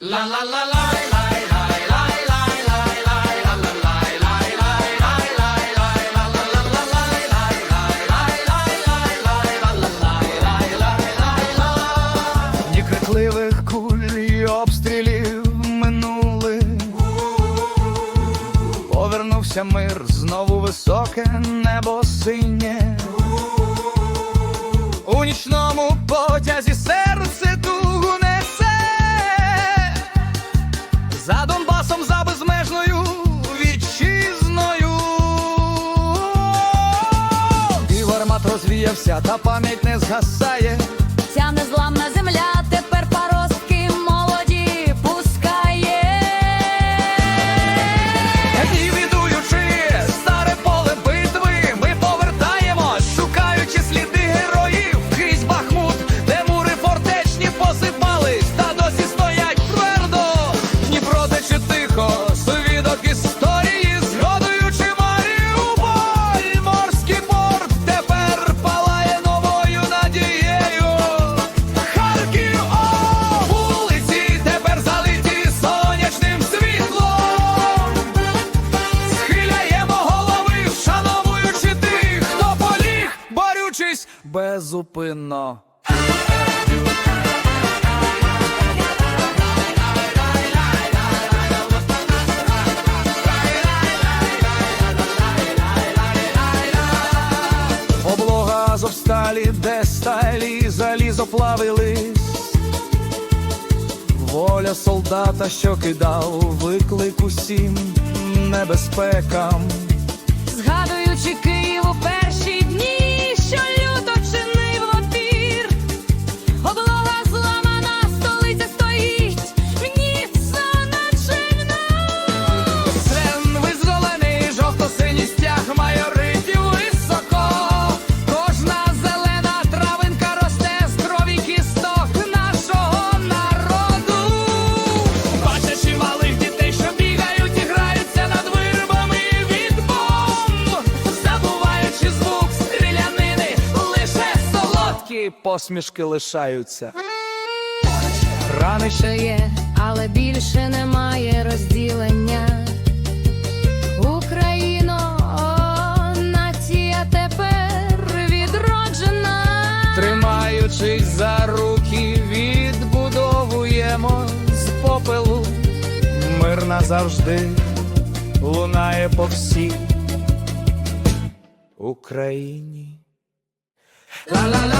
Дні крикливих куль і обстрілів минули. Повернувся мир, знову високе небо синє. У нічному потязі серце розвіявся, та пам'ять не згасає. Ця незламна земля безупинно. Облога зовсталі, де сталі залізо плавились. Воля солдата, що кидав виклик усім небезпекам. Згадуючи Київ посмішки лишаються. Рани ще є, але більше немає розділення. Україно, о, нація тепер відроджена. Тримаючись за руки, відбудовуємо з попелу. Мир назавжди лунає по всій Україні. Ла-ла-ла-ла-ла-ла-ла.